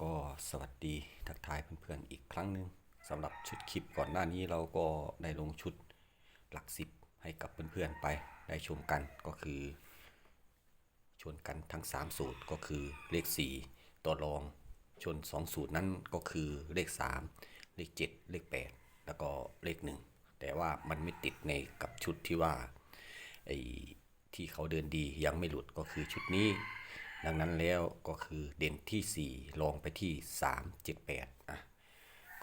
ก็สวัสดีทักทายเพื่อนๆอีกครั้งหนึ่งสำหรับชุดคลิปก่อนหน้านี้เราก็ได้ลงชุดหลักสิบให้กับเพื่อนๆไปได้ชมกันก็คือ ชนกันทั้ง 3 สูตรก็คือเลข 4 ตัวรองชน 2 สูตรนั้นก็คือเลข 3 เลข 7 เลข 8 แล้วก็เลข 1 แต่ว่ามันไม่ติดในกับชุดที่ว่าไอ้ที่เขาเดินดียังไม่หลุดก็คือชุดนี้ ดังนั้นแล้วก็คือเด่นที่ 4 ลองไปที่ 3 7 8อะ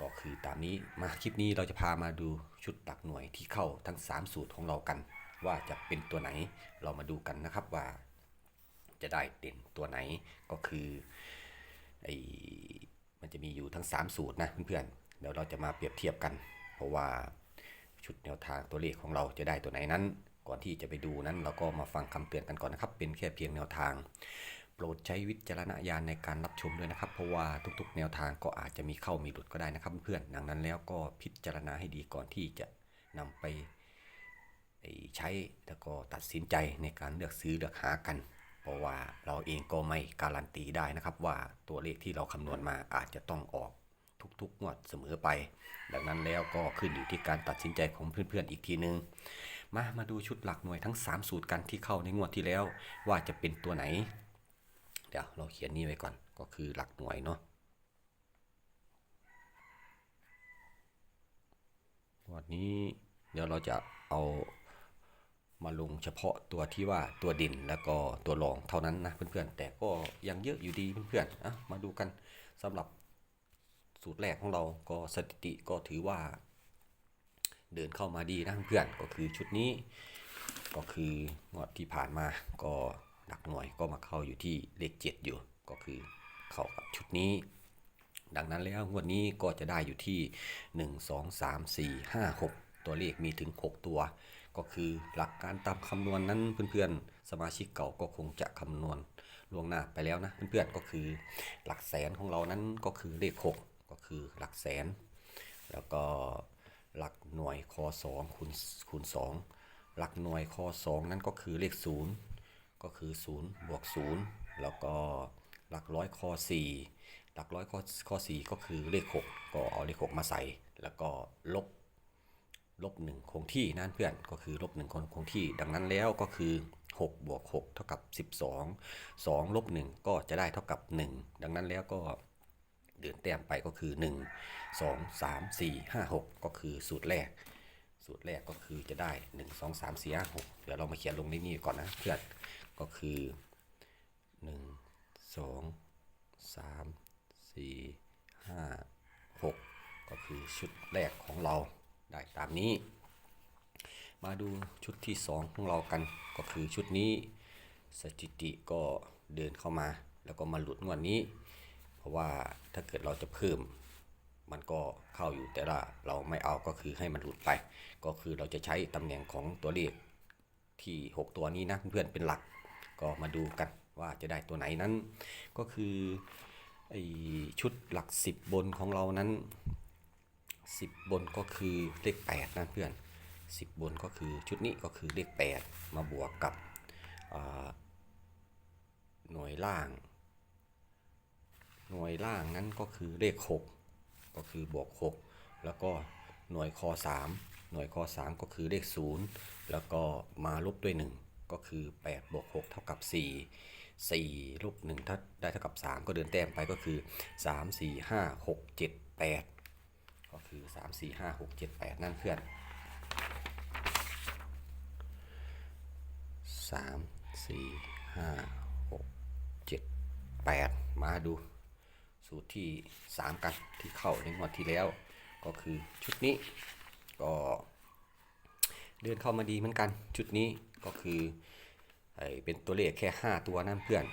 ก็คือตามนี้มาคลิปนี้เราจะพามาดูชุดหลักหน่วยที่เข้าทั้ง 3 สูตรของเรากัน ว่าจะเป็นตัวไหนเรามาดูกันนะครับว่า จะได้เด่นตัวไหนก็คือไอมันจะมีอยู่ทั้ง 3 สูตรนะเพื่อนๆเดี๋ยวเราจะมาเปรียบเทียบกัน เพราะว่าชุดแนวทางตัวเลขของเราจะได้ตัวไหนนั้น ก่อนที่จะไปดูนั้นเราก็มาฟังคำเตือนกันก่อนนะครับ เป็นแค่เพียงแนวทาง ปรดใช้วิจารณญาณในการรับชมด้วยนะครับ เพราะว่าทุกๆ แนวทางก็อาจจะมีเข้ามีหลุดก็ได้นะครับ เพื่อนๆดังนั้นแล้วก็พิจารณาให้ดีก่อนที่จะนำไปใช้แล้วก็ตัดสินใจในการเลือกซื้อเลือกหากัน เพราะว่าเราเองก็ไม่การันตีได้นะครับ ว่าตัวเลขที่เราคำนวณมาอาจจะต้องออกทุกๆงวดเสมอไป ดังนั้นแล้วก็ขึ้นอยู่ที่การตัดสินใจของเพื่อนๆอีกทีนึง มามาดูชุดหลักหน่วยทั้ง 3 สูตรกันที่เข้าในงวดที่แล้ว ว่าจะเป็นตัวไหน เดี๋ยวเราเขียนนี่ไว้ก่อนก็คือหลักหน่วยเนาะวันนี้เดี๋ยวเราจะเอามาลงเฉพาะตัวที่ว่าตัวดินแล้วก็ตัวรองเท่านั้นนะเพื่อนๆ แต่ก็ยังเยอะอยู่ดีเพื่อนๆอะมาดูกันสำหรับสูตรแรกของเราก็สถิติก็ถือว่า เดินเข้ามาดีนะเพื่อนก็คือชุดนี้ ก็คืองวดที่ผ่านมาก็ หลักหน่วยก็มาเข้าอยู่ที่เลขเจ็ดอยู่ ก็คือเข้ากับชุดนี้ ดังนั้นแล้วงวดนี้ก็จะได้อยู่ที่ 1 2 3 4 5 6 ตัวเลขมีถึง 6 ตัว ก็คือหลักการตามคำนวณนั้นเพื่อนๆ สมาชิกเก่าก็คงจะคำนวณล่วงหน้าไปแล้วนะเพื่อนๆก็คือหลักแสนของเรานั้นก็คือเลข 6 ก็คือหลักแสน แล้วก็หลักหน่วยคอ2คูณคูณ2หลักหน่วยคอ2นั้นก็คือเลข 0 ก็คือ0บวก0แล้วก็หลักร้อยค4หลักร้อยข้อข้อ4ก็คือเลข 6 ก็เอาเลข 6 มาใส่ แล้วก็ลบลบ1คงที่นั่นเพื่อนก็คือลบ1คนคงที่ ดังนั้นแล้วก็คือ6บวก6เท่ากับ 12 2ลบ1ก็จะได้เท่ากับ 1 ดังนั้นแล้วก็เดินแต้มไปก็คือ 1 2 3 4 5 6 ก็คือสูตรแรก สูตรแรกก็คือจะได้ 1 2 3 4 5 6 เดี๋ยวเรามาเขียนลงในนี้ก่อนนะเพื่อน ก็คือ 1 2 3 4 5 6 ก็คือชุดแรกของเราได้ตามนี้ มาดูชุดที่ 2 ของเรากันก็คือชุดนี้สถิติก็เดินเข้ามา แล้วก็มาหลุดงวดนนี้ เพราะว่าถ้าเกิดเราจะเพิ่มมันก็เข้าอยู่แต่ละเราไม่เอาก็คือให้มันหลุดไป ก็คือเราจะใช้ตำแหน่งของตัวเลขที่ 6 ตัวนี้นะเพื่อนเป็นหลัก ก็มาดูกันว่าจะได้ตัวไหนนั้น ก็คือไอชุดหลัก 10 บนของเรานั้น 10 บนก็คือเลข8นะเพื่อน 10 บนก็คือชุดนี้ก็คือเลข 8 มาบวกกับหน่วยล่าง หน่วยล่างนั้นก็คือเลข 6 ก็คือบวก 6 แล้วก็หน่วยคอ3หน่วยคอ3ก็คือเลข 0 แล้วก็มาลบด้วย 1 ก็คือ8บวก6เท่ากับ 4 4ลบ1ถ้าได้เท่ากับ 3 ก็เดินแต้มไปก็คือ 3 4 5 6 7 8 ก็คือ 3 4 5 6 7 8 นั่นเพื่อน 3 4 5 6 7 8 มาดูสูตรที่ 3 กันที่เข้าในงวดที่แล้ว ก็คือชุดนี้ก็ เดินเข้ามาดีเหมือนกันชุดนี้ก็คือไอเป็นตัวเลขแค่ 5 ตัวนั่นเพื่อน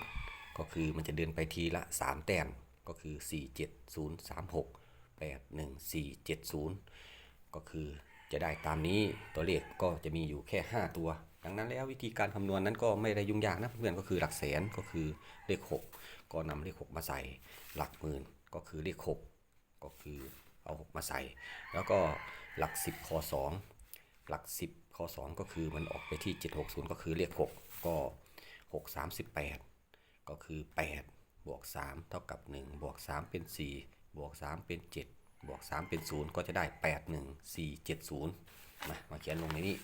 ก็คือมันจะเดินไปทีละ 3 แต้มก็คือ 4 7 0 3 6 8 1 4 7 0 ก็คือจะได้ตามนี้ตัวเลขก็จะมีอยู่แค่ 5 ตัว ดังนั้นแล้ววิธีการคำนวณนั้นก็ไม่ได้ยุ่งยากนะเพื่อนก็คือหลักแสนก็คือเลข 6 ก็นำเลข 6 มาใส่ หลักหมื่นก็คือเลข 6 ก็คือเอา 6 มาใส่ แล้วก็หลัก 10คอ2 หลัก 10คอ2 ก็คือมันออกไปที่ 760 ก็คือเลข6ก็6 38 ก็คือ 8 บวก 3 เท่ากับ 1 บวก 3 เป็น 4 บวก 3 เป็น 7 บวก 3 เป็น 0 ก็จะได้ 8 1 4 7 0 มามาเขียนลงในนี้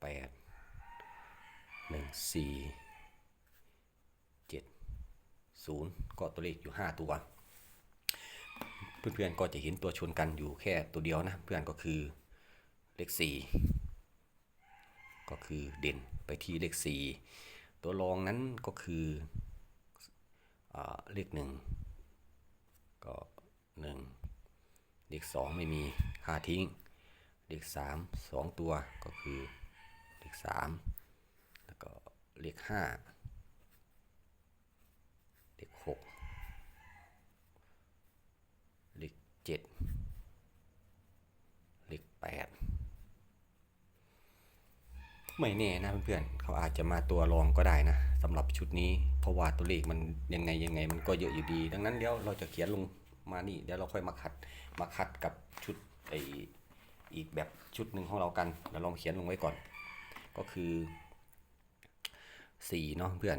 8 1 4 7 0 ก็ตัวเลขอยู่ 5 ตัว เพื่อนๆก็จะเห็นตัวชนกันอยู่แค่ตัวเดียวนะเพื่อนก็คือเลข 4 ก็คือเด่นไปที่เลข 4 ตัวรองนั้นก็คืออเลข 1 ก็ 1 เลข 2 ไม่มีค่าทิ้ง เลข 3 2 ตัวก็คือเลข 3 แล้วก็เลข 5 8ไม่แน่นะเพื่อนเขาอาจจะมาตัวรองก็ได้นะสำหรับชุดนี้ เพราะว่าตัวเลขมันยังไงยังไง มันก็เยอะอยู่ดี ดังนั้นเดี๋ยวเราจะเขียนลงมานี่เดี๋ยวเราค่อยมาขัดมาขัดกับชุดไออีกแบบชุดหนึ่งของเรากันเรวลองเขียนลงไว้ก่อน ก็คือ4เนาะเพื่อน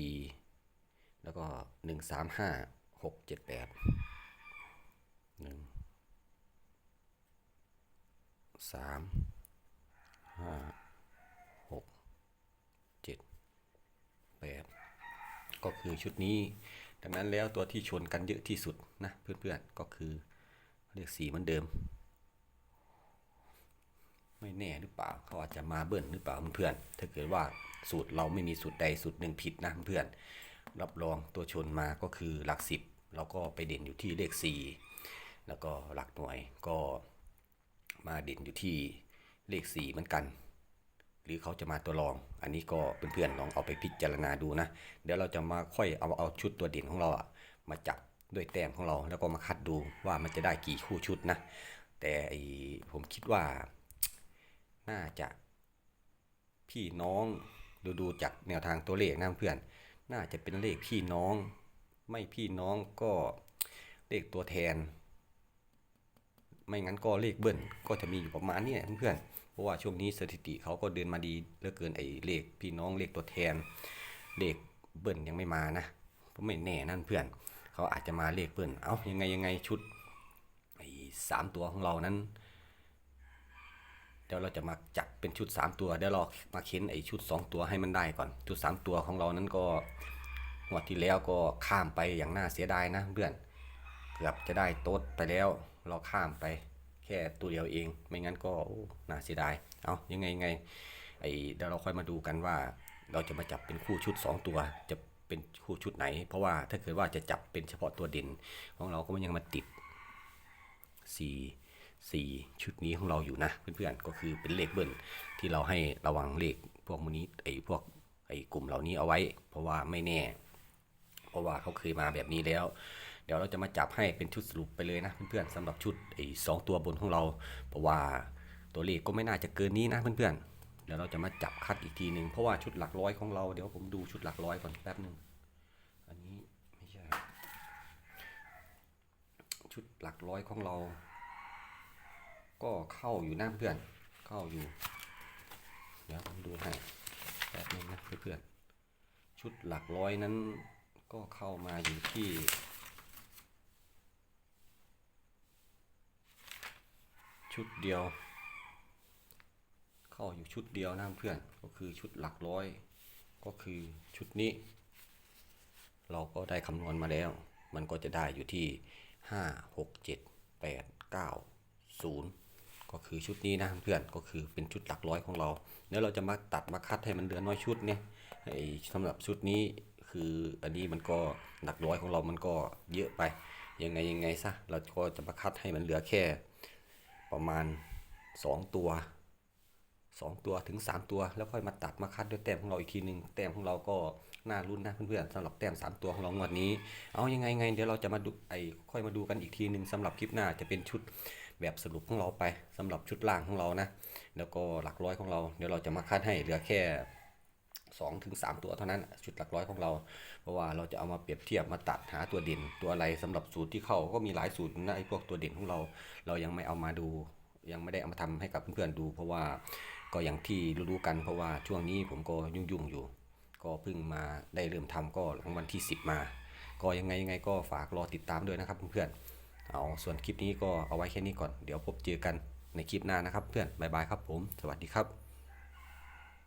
4 แล้วก็ 1 3 5 6 7 8 1 สามห้าหกเจ็ดแปดก็คือชุดนี้ ดังนั้นแล้วตัวที่ชนกันเยอะที่สุดนะเพื่อนๆก็คือเรียกสีเหมือนเดิม ไม่แน่หรือเปล่าเขาอาจจะมาเบิ้ลหรือเปล่าเพื่อนๆถ้าเกิดว่าสูตรเราไม่มีสูตรใดสูตรหนึ่งผิดนะเพื่อนรับรองตัวชนมาก็คือหลักสิบเราก็ไปเด่นอยู่ที่เลข 4 แล้วก็หลักหน่วยก็ มาเด่นอยู่ที่เลข 4 เหมือนกัน หรือเขาจะมาตัวรอง อันนี้ก็เพื่อนๆลองเอาไปพิจารณาดูนะ เดี๋ยวเราจะมาค่อยเอาเอาชุดตัวเด่นของเราอะมาจับด้วยแต้มของเรา แล้วก็มาคัดดูว่ามันจะได้กี่คู่ชุดนะ แต่ผมคิดว่าน่าจะพี่น้องดูดูจากแนวทางตัวเลขนะเพื่อน น่าจะเป็นเลขพี่น้อง ไม่พี่น้องก็เลขตัวแทน ไม่งั้นก็เลขเบิ้ลก็จะมีอยู่ประมาณนี้เพื่อนๆเพราะว่าช่วงนี้สถิติเขาก็เดินมาดีเหลือเกินไอ้เลขพี่น้องเลขตัวแทนเลขเบิ้ลยังไม่มานะเพราะไม่แน่นั่นเพื่อน เขาอาจจะมาเลขเบิ้ลเอายังไงยังไงชุดไอ้สามตัวของเรานั้นเดี๋ยวเราจะมาจับเป็นชุด 3 ตัวเดี๋ยวเรามาเค้นไอ้ชุด 2 ตัวให้มันได้ก่อน ชุด 3 ตัวของเรานั้นก็งวดที่แล้วก็ข้ามไปอย่างน่าเสียดายนะเพื่อน เกือบจะได้โต๊ดไปแล้ว เราข้ามไปแค่ตัวเดียวเอง ไม่งั้นก็น่าเสียดาย เอายังไงยังไงไอ้เดี๋ยวเราค่อยมาดูกันว่า เราจะมาจับเป็นคู่ชุด 2 ตัว จะเป็นคู่ชุดไหน เพราะว่าถ้าเกิดว่าจะจับเป็นเฉพาะตัวเด่นของเราก็มันยังมาติดสี่สี่ชุดนี้ของเราอยู่นะเพื่อนๆก็คือเป็นเลขเบิ้ลที่เราให้ระวังเลขพวกมูนี้ไอ้พวกไอ้กลุ่มเหล่านี้เอาไว้ เพราะว่าไม่แน่ เพราะว่าเขาเคยมาแบบนี้แล้ว เดี๋ยวเราจะมาจับให้เป็นชุดสรุปไปเลยนะเพื่อนๆสำหรับชุดไอ้สองตัวบนของเรา เพราะว่าตัวเลขก็ไม่น่าจะเกินนี้นะเพื่อนๆเดี๋ยวเราจะมาจับคัดอีกทีหนึ่งเพราะว่าชุดหลักร้อยของเราเดี๋ยวผมดูชุดหลักร้อยก่อนแป๊บหนึ่งอันนี้ไม่ใช่ชุดหลักร้อยของเรา ก็เข้าอยู่นะเพื่อนเข้าอยู่ เดี๋ยวผมดูให้แป๊บนึงนะเพื่อนๆชุดหลักร้อยนั้นก็เข้ามาอยู่ที่ ชุดเดียว เข้าอยู่ชุดเดียวนะเพื่อนก็คือชุดหลักร้อย ก็คือชุดนี้ เราก็ได้คำนวณมาแล้ว มันก็จะได้อยู่ที่ 5 6 7 8 9 0 ก็คือชุดนี้นะเพื่อนก็คือเป็นชุดหลักร้อยของเราเดี๋ยวเราจะมาตัดมาคัดให้มันเหลือน้อยชุดเนี่ยสำหรับชุดนี้คืออันนี้มันก็หลักร้อยของเรามันก็เยอะไป ยังไงยังไงซะเราก็จะมาคัดให้มันเหลือแค่ ประมาณ 2 ตัว 2 ตัวถึง 3 ตัว แล้วค่อยมาตัดมาคัดด้วยแต้มของเราอีกทีหนึ่งแต้มของเราก็น่ารุ่นนะเพื่อนๆสำหรับแต้ม 3 ตัวของเรางวดนี้ เอายังไงไงเดี๋ยวเราจะมาดูไอ้ค่อยมาดูกันอีกทีหนึ่งสำหรับคลิปหน้าจะเป็นชุดแบบสรุปของเราไปสำหรับชุดล่างของเรานะ แล้วก็หลักร้อยของเราเดี๋ยวเราจะมาคัดให้เหลือแค่ 2ถึง3ตัวเท่านั้นชุดหลักร้อยของเรา เพราะว่าเราจะเอามาเปรียบเทียบมาตัดหาตัวเด่นตัวอะไรสำหรับสูตรที่เข้าก็มีหลายสูตรนะไอ้พวกตัวเด่นของเรา เรายังไม่เอามาดู ยังไม่ได้เอามาทำให้กับเพื่อนๆดู เพราะว่าก็อย่างที่รู้ๆกันเพราะว่าช่วงนี้ผมก็ยุ่งๆอยู่ ก็เพิ่งมาได้เริ่มทำก็หลังวันที่ 10 มา ก็ยังไงยังไงก็ฝากรอติดตามด้วยนะครับเพื่อนๆเอาส่วนคลิปนี้ก็เอาไว้แค่นี้ก่อนเดี๋ยวพบเจอกันในคลิปหน้านะครับเพื่อนบ๊ายบายครับผม สวัสดีครับ